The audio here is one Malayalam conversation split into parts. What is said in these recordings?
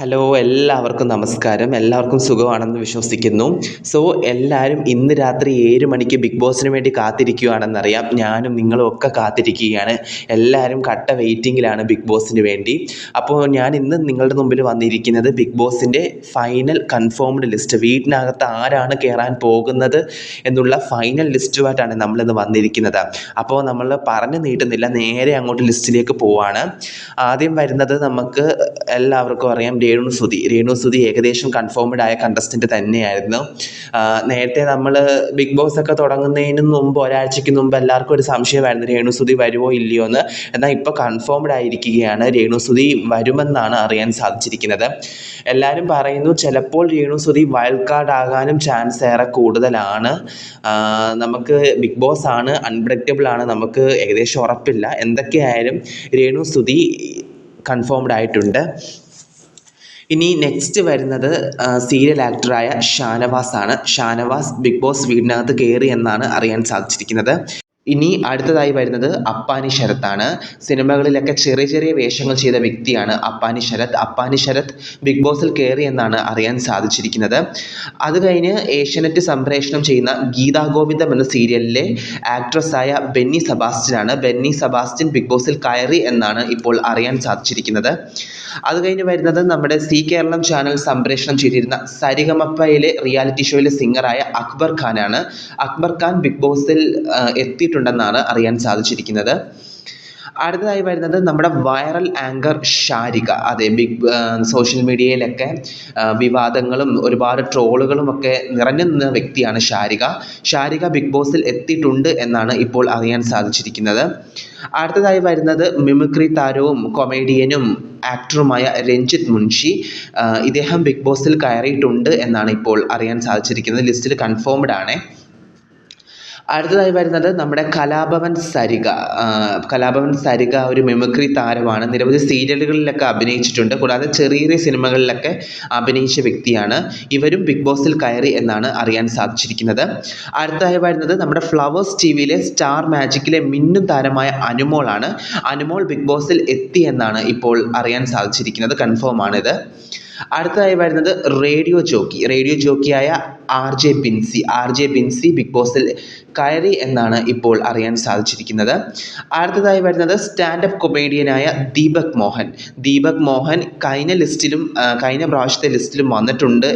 ഹലോ എല്ലാവർക്കും നമസ്കാരം. എല്ലാവർക്കും സുഖമാണെന്ന് വിശ്വസിക്കുന്നു. സോ എല്ലാവരും ഇന്ന് രാത്രി ഏഴ് മണിക്ക് ബിഗ് ബോസിന് വേണ്ടി കാത്തിരിക്കുകയാണെന്നറിയാം ഞാനും നിങ്ങളും ഒക്കെ കാത്തിരിക്കുകയാണ്. എല്ലാവരും കട്ട വെയിറ്റിങ്ങിലാണ് ബിഗ് ബോസിന് വേണ്ടി. അപ്പോൾ ഞാൻ ഇന്ന് നിങ്ങളുടെ മുമ്പിൽ വന്നിരിക്കുന്നത് ബിഗ് ബോസിന്റെ ഫൈനൽ കൺഫേംഡ് ലിസ്റ്റ് വീട്ടിനകത്ത് ആരാണ് കയറാൻ പോകുന്നത് എന്നുള്ള ഫൈനൽ ലിസ്റ്റുമായിട്ടാണ് നമ്മളിന്ന് വന്നിരിക്കുന്നത്. അപ്പോൾ നമ്മൾ പറഞ്ഞു നീട്ടുന്നില്ല. നേരെ അങ്ങോട്ട് ലിസ്റ്റിലേക്ക് പോവാണ്. ആദ്യം വരുന്നത് നമുക്ക് എല്ലാവർക്കും അറിയാം രേണു സുധി രേണു സുധി ഏകദേശം കൺഫേംഡ് ആയ കണ്ടസ്റ്റന്റ് തന്നെയായിരുന്നു. നേരത്തെ നമ്മൾ ബിഗ് ബോസ് ഒക്കെ തുടങ്ങുന്നതിന് മുമ്പ് ഒരാഴ്ചയ്ക്ക് മുമ്പ് എല്ലാവർക്കും ഒരു സംശയമായിരുന്നു രേണു സുധി വരുമോ ഇല്ലയോ എന്ന്. എന്നാൽ ഇപ്പോൾ കൺഫേംഡ് ആയിരിക്കുകയാണ്. രേണു സുധി വരുമെന്നാണ് അറിയാൻ സാധിച്ചിരിക്കുന്നത്. എല്ലാവരും പറയുന്നു ചിലപ്പോൾ രേണു സുധി വൈൽഡ് കാർഡ് ആകാനും ചാൻസ് ഏറെ കൂടുതലാണ്. നമുക്ക് ബിഗ് ബോസ് ആണ് അൺപ്രഡിക്റ്റബിൾ ആണ് നമുക്ക് ഏകദേശം ഉറപ്പില്ല. എന്തൊക്കെയായാലും രേണു സുധി കൺഫേംഡ് ആയിട്ടുണ്ട്. ഇനി നെക്സ്റ്റ് വരുന്നത് സീരിയൽ ആക്ടറായ ഷാനവാസാണ്. ഷാനവാസ് ബിഗ് ബോസ് വീടിനകത്ത് കയറി എന്നാണ് അറിയാൻ സാധിച്ചിരിക്കുന്നത്. ഇനി അടുത്തതായി വരുന്നത് അപ്പാനി ശരത്താണ്. സിനിമകളിലൊക്കെ ചെറിയ ചെറിയ വേഷങ്ങൾ ചെയ്ത വ്യക്തിയാണ് അപ്പാനി ശരത്. അപ്പാനി ശരത് ബിഗ് ബോസിൽ കയറി എന്നാണ് അറിയാൻ സാധിച്ചിരിക്കുന്നത്. അത് കഴിഞ്ഞ് ഏഷ്യാനെറ്റ് സംപ്രേഷണം ചെയ്യുന്ന ഗീതാ ഗോവിന്ദം എന്ന സീരിയലിലെ ആക്ട്രസ്സായ ബെന്നി സെബാസ്റ്റ്യനാണ്. ബെന്നി സെബാസ്റ്റ്യൻ ബിഗ് ബോസിൽ കയറി എന്നാണ് ഇപ്പോൾ അറിയാൻ സാധിച്ചിരിക്കുന്നത്. അത് കഴിഞ്ഞ് വരുന്നത് നമ്മുടെ സി കേരളം ചാനൽ സംപ്രേഷണം ചെയ്തിരുന്ന സരിഗമപ്പയിലെ റിയാലിറ്റി ഷോയിലെ സിംഗറായ അക്ബർ ഖാനാണ്. അക്ബർ ഖാൻ ബിഗ് ബോസിൽ ആ, എത്തിയിട്ടുണ്ടെന്നാണ് അറിയാൻ സാധിച്ചിരിക്കുന്നത്. അടുത്തതായി വരുന്നത് നമ്മുടെ വൈറൽ ആങ്കർ ഷാരിക അതെ ബിഗ് സോഷ്യൽ മീഡിയയിലൊക്കെ വിവാദങ്ങളും ഒരുപാട് ട്രോളുകളും ഒക്കെ നിറഞ്ഞു നിന്ന വ്യക്തിയാണ് ഷാരിക ഷാരിക ബിഗ് ബോസിൽ എത്തിയിട്ടുണ്ട് എന്നാണ് ഇപ്പോൾ അറിയാൻ സാധിച്ചിരിക്കുന്നത്. അടുത്തതായി വരുന്നത് മിമിക്രി താരവും കൊമേഡിയനും ആക്ടറുമായ രഞ്ജിത്ത് മുൻഷി. ഇദ്ദേഹം ബിഗ് ബോസിൽ കയറിയിട്ടുണ്ട് എന്നാണ് ഇപ്പോൾ അറിയാൻ സാധിച്ചിരിക്കുന്നത്. ലിസ്റ്റിൽ കൺഫേംഡ് ആണ്. അടുത്തതായി വരുന്നത് നമ്മുടെ കലാഭവൻ സരിഗ. കലാഭവൻ സരിഗ ഒരു മിമിക്രി താരമാണ്. നിരവധി സീരിയലുകളിലൊക്കെ അഭിനയിച്ചിട്ടുണ്ട്. കൂടാതെ ചെറിയ ചെറിയ സിനിമകളിലൊക്കെ അഭിനയിച്ച വ്യക്തിയാണ്. ഇവരും ബിഗ് ബോസിൽ കയറി എന്നാണ് അറിയാൻ സാധിച്ചിരിക്കുന്നത്. അടുത്തതായി വരുന്നത് നമ്മുടെ ഫ്ലവേഴ്സ് ടി വിയിലെ സ്റ്റാർ മാജിക്കിലെ മിന്നും താരമായ അനുമോളാണ്. അനുമോൾ ബിഗ് ബോസിൽ എത്തി എന്നാണ് ഇപ്പോൾ അറിയാൻ സാധിച്ചിരിക്കുന്നത്. കൺഫേം ആണിത്. അടുത്തതായി വരുന്നത് radio jockey. Radio ജോക്കിയായ R J Binsi. R J Binsi Bigg ബോസിൽ കയറി എന്നാണ് ഇപ്പോൾ അറിയാൻ സാധിച്ചിരിക്കുന്നത്. അടുത്തതായി വരുന്നത് സ്റ്റാൻഡപ്പ് കൊമേഡിയനായ ദീപക് മോഹൻ. ദീപക് മോഹൻ കഴിഞ്ഞ ലിസ്റ്റിലും കഴിഞ്ഞ പ്രാവശ്യത്തെ ലിസ്റ്റിലും വന്നിട്ടുണ്ട്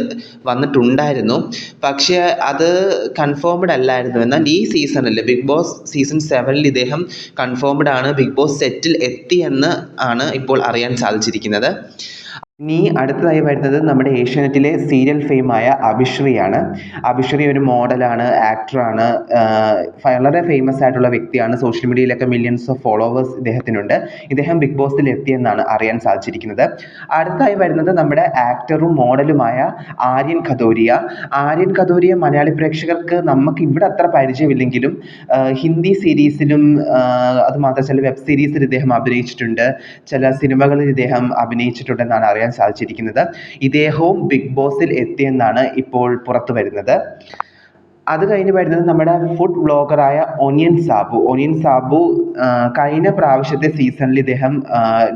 വന്നിട്ടുണ്ടായിരുന്നു. പക്ഷേ അത് കൺഫേംഡ് അല്ലായിരുന്നു. എന്നാൽ ഈ സീസണിൽ ബിഗ് ബോസ് സീസൺ സെവനിൽ ഇദ്ദേഹം കൺഫേംഡ് ആണ് ബിഗ് ബോസ് സെറ്റിൽ എത്തിയെന്ന് ആണ് ഇപ്പോൾ അറിയാൻ സാധിച്ചിരിക്കുന്നത്. ഇനി അടുത്തതായി വരുന്നത് നമ്മുടെ ഏഷ്യാനെറ്റിലെ സീരിയൽ ഫെയിമായ അഭിശ്രീയാണ്. അഭിശ്രീ ഒരു മോഡലാണ് ആക്ടറാണ് വളരെ ഫേമസ് ആയിട്ടുള്ള വ്യക്തിയാണ്. സോഷ്യൽ മീഡിയയിലൊക്കെ മില്യൺസ് ഓഫ് ഫോളോവേഴ്സ് ഇദ്ദേഹത്തിനുണ്ട്. ഇദ്ദേഹം ബിഗ് ബോസിൽ എത്തിയെന്നാണ് അറിയാൻ സാധിച്ചിരിക്കുന്നത്. അടുത്തതായി വരുന്നത് നമ്മുടെ ആക്ടറും മോഡലുമായ ആര്യൻ ഖദോരിയ ആര്യൻ ഖദോരിയ മലയാളി പ്രേക്ഷകർക്ക് നമുക്ക് ഇവിടെ അത്ര പരിചയമില്ലെങ്കിലും ഹിന്ദി സീരീസിലും അത് മാത്രം ചില വെബ് സീരീസിൽ ഇദ്ദേഹം അഭിനയിച്ചിട്ടുണ്ട്. ചില സിനിമകളിൽ ഇദ്ദേഹം അഭിനയിച്ചിട്ടുണ്ടെന്നാണ് അറിയാൻ സാധിച്ചിരിക്കുന്നത്. ഇദ്ദേഹവും ബിഗ് ബോസിൽ എത്തിയെന്നാണ് ഇപ്പോൾ പുറത്തു വരുന്നത് അത് കഴിഞ്ഞ് വരുന്നത് നമ്മുടെ ഫുഡ് വ്ളോഗറായ ഒനിയൻ സാബു ഒനിയൻ സാബു കഴിഞ്ഞ പ്രാവശ്യത്തെ സീസണിൽ ഇദ്ദേഹം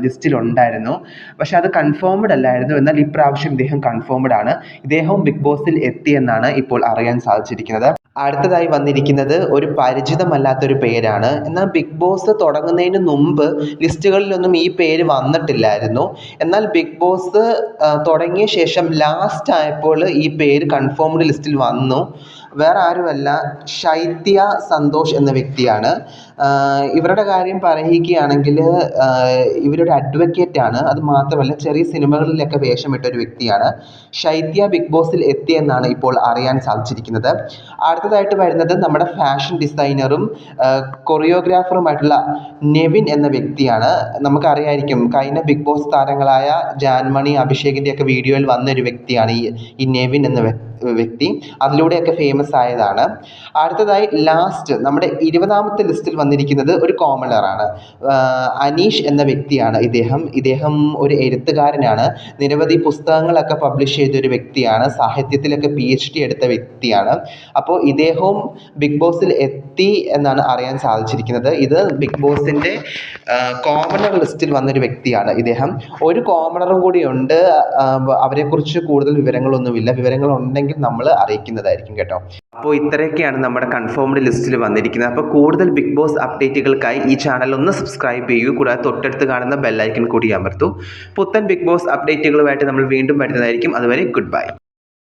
ലിസ്റ്റിലുണ്ടായിരുന്നു പക്ഷെ അത് കൺഫേംഡ് അല്ലായിരുന്നു. എന്നാൽ ഇപ്രാവശ്യം ഇദ്ദേഹം കൺഫേംഡ് ആണ്. ഇദ്ദേഹവും ബിഗ് ബോസിൽ എത്തിയെന്നാണ് ഇപ്പോൾ അറിയാൻ സാധിച്ചിരിക്കുന്നത്. അടുത്തതായി വന്നിരിക്കുന്നത് ഒരു പരിചിതമല്ലാത്തൊരു പേരാണ്. എന്നാൽ ബിഗ് ബോസ് തുടങ്ങുന്നതിന് മുമ്പ് ലിസ്റ്റുകളിലൊന്നും ഈ പേര് വന്നിട്ടില്ലായിരുന്നു. എന്നാൽ ബിഗ് ബോസ് തുടങ്ങിയ ശേഷം ലാസ്റ്റ് ആയപ്പോൾ ഈ പേര് കൺഫേംഡ് ലിസ്റ്റിൽ വന്നു. വേറെ ആരുമല്ല ശൈത്യ സന്തോഷ് എന്ന വ്യക്തിയാണ്. ഇവരുടെ കാര്യം പറയുകയാണെങ്കിൽ ഇവരുടെ അഡ്വക്കേറ്റ് ആണ്. അത് മാത്രമല്ല ചെറിയ സിനിമകളിലൊക്കെ വേഷമിട്ട ഒരു വ്യക്തിയാണ്. ശൈത്യ ബിഗ് ബോസിൽ എത്തിയെന്നാണ് ഇപ്പോൾ അറിയാൻ സാധിച്ചിരിക്കുന്നത്. അടുത്തതായിട്ട് വരുന്നത് നമ്മുടെ ഫാഷൻ ഡിസൈനറും കൊറിയോഗ്രാഫറുമായിട്ടുള്ള നെവിൻ എന്ന വ്യക്തിയാണ്. നമുക്കറിയായിരിക്കും കഴിഞ്ഞ ബിഗ് ബോസ് താരങ്ങളായ ജാൻമണി അഭിഷേകിന്റെ ഒക്കെ വീഡിയോയിൽ വന്ന ഒരു വ്യക്തിയാണ് ഈ ഈ നെവിൻ എന്ന വ്യ- വ്യക്തി അതിലൂടെയൊക്കെ ഫേമസ് ആയതാണ്. അടുത്തതായി ലാസ്റ്റ് നമ്മുടെ ഇരുപതാമത്തെ ലിസ്റ്റിൽ വന്നിരിക്കുന്നത് ഒരു കോമണറാണ് അനീഷ് എന്ന വ്യക്തിയാണ് ഇദ്ദേഹം. ഇദ്ദേഹം ഒരു എഴുത്തുകാരനാണ്. നിരവധി പുസ്തകങ്ങളൊക്കെ പബ്ലിഷ് ചെയ്ത ഒരു വ്യക്തിയാണ്. സാഹിത്യത്തിലൊക്കെ പി എച്ച് ഡി എടുത്ത വ്യക്തിയാണ്. അപ്പോൾ ഇദ്ദേഹവും ബിഗ് ബോസിൽ എത്തി എന്നാണ് അറിയാൻ സാധിച്ചിരിക്കുന്നത്. ഇത് ബിഗ് ബോസിന്റെ കോമണർ ലിസ്റ്റിൽ വന്നൊരു വ്യക്തിയാണ് ഇദ്ദേഹം. ഒരു കോമണറും കൂടിയുണ്ട് അവരെക്കുറിച്ച് കൂടുതൽ വിവരങ്ങളൊന്നുമില്ല. വിവരങ്ങൾ ഉണ്ടെങ്കിൽ നമ്മൾ അറിയിക്കുന്നതായിരിക്കും കേട്ടോ. അപ്പോൾ ഇത്രയൊക്കെയാണ് നമ്മുടെ കൺഫേംഡ് ലിസ്റ്റിൽ വന്നിരിക്കുന്നത്. അപ്പോൾ കൂടുതൽ ബിഗ് ബോസ് അപ്ഡേറ്റുകൾക്കായി ഈ ചാനൽ ഒന്ന് സബ്സ്ക്രൈബ് ചെയ്യൂ. കൂടാതെ തൊട്ടടുത്ത് കാണുന്ന ബെല്ലൈക്കൺ കൂടി അമർത്തു. പുത്തൻ ബിഗ് ബോസ് അപ്ഡേറ്റുകളുമായിട്ട് നമ്മൾ വീണ്ടും വരുന്നതായിരിക്കും. അതുവരെ ഗുഡ് ബൈ